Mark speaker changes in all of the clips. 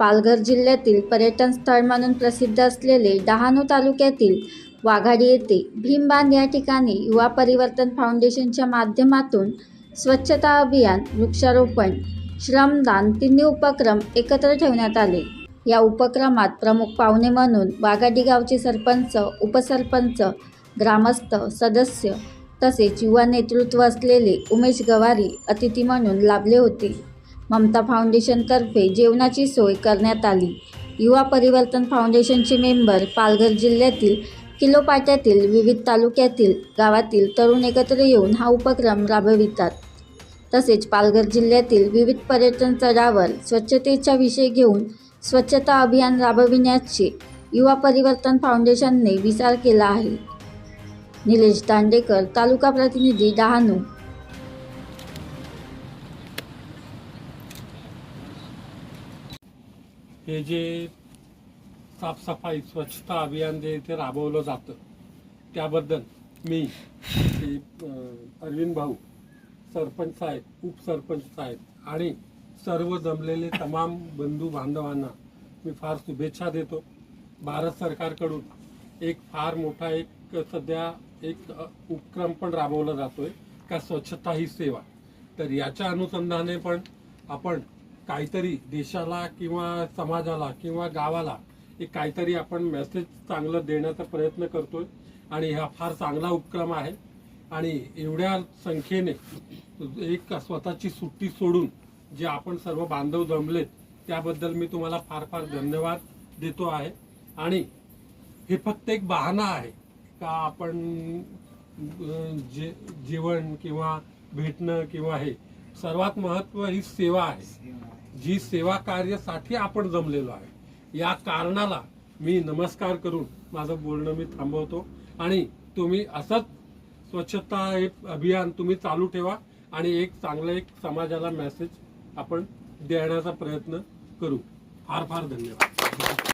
Speaker 1: पालघर जिल्ह्यातील पर्यटन स्थळ म्हणून प्रसिद्ध असलेले डहाणू तालुक्यातील वाघाडी येथे भीमबांध या ठिकाणी युवा परिवर्तन फाउंडेशनच्या माध्यमातून स्वच्छता अभियान वृक्षारोपण श्रमदान तिन्ही उपक्रम एकत्र ठेवण्यात आले. या उपक्रमात प्रमुख पाहुणे म्हणून वाघाडी गावचे सरपंच उपसरपंच ग्रामस्थ सदस्य तसेच युवा नेतृत्व असलेले उमेश गवारी अतिथी म्हणून लाभले होते. ममता फाउंडेशनतर्फे जेवणाची सोय करण्यात आली. युवा परिवर्तन फाउंडेशनचे मेंबर पालघर जिल्ह्यातील किलोपाट्यातील विविध तालुक्यातील गावातील तरुण एकत्र येऊन हा उपक्रम राबवितात. तसेच पालघर जिल्ह्यातील विविध पर्यटन स्थळावर स्वच्छतेचा विषय घेऊन स्वच्छता अभियान राबविण्याचे युवा परिवर्तन फाउंडेशनने विचार केला आहे. निलेश दांडेकर तालुका प्रतिनिधी डहाणू
Speaker 2: हे जे साफसफाई स्वच्छता अभियान जे इथे राबवलं जातं त्याबद्दल मी अरविंद भाऊ सरपंच साहेब उपसरपंच साहेब आणि सर्व जमलेले तमाम बंधू बांधवांना मी फार शुभेच्छा देतो. भारत सरकारकडून एक फार मोठा एक सध्या एक उपक्रम पण राबवला जातोय का स्वच्छता ही सेवा. तर याच्या अनुसंधाने पण आपण काहीतरी देशाला किंवा समाजाला किंवा गावाला एक काहीतरी आपण मेसेज चांगलं देण्याचा प्रयत्न करतोय. आणि हा फार चांगला उपक्रम आहे. आणि एवढ्या संख्येने एक स्वतःची सुट्टी सोडून जे आपण सर्व बांधव जमलेत त्याबद्दल मी तुम्हाला फार फार धन्यवाद देतो आहे. आणि हे फक्त एक बहाणा आहे का आपण जे जेवण किंवा भेटणं किंवा हे सर्वात महत्त्व ही सेवा आहे. जी सेवा कार्यासाठी आपण जमलेलो आहे. या कारणाला मी नमस्कार करून माझं बोलणं मी थांबवतो. आणि तुम्ही असंच स्वच्छता हे अभियान तुम्ही चालू ठेवा आणि एक चांगलं एक समाजाला मेसेज आपण देण्याचा प्रयत्न करू. फार फार धन्यवाद.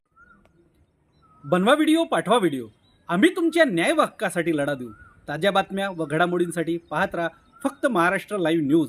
Speaker 3: बनवा व्हिडिओ पाठवा व्हिडिओ. आम्ही तुमच्या न्याय हक्कासाठी लढा देऊ. ताज्या बातम्या व घडामोडींसाठी पाहत राहा फक्त महाराष्ट्र लाईव्ह न्यूज.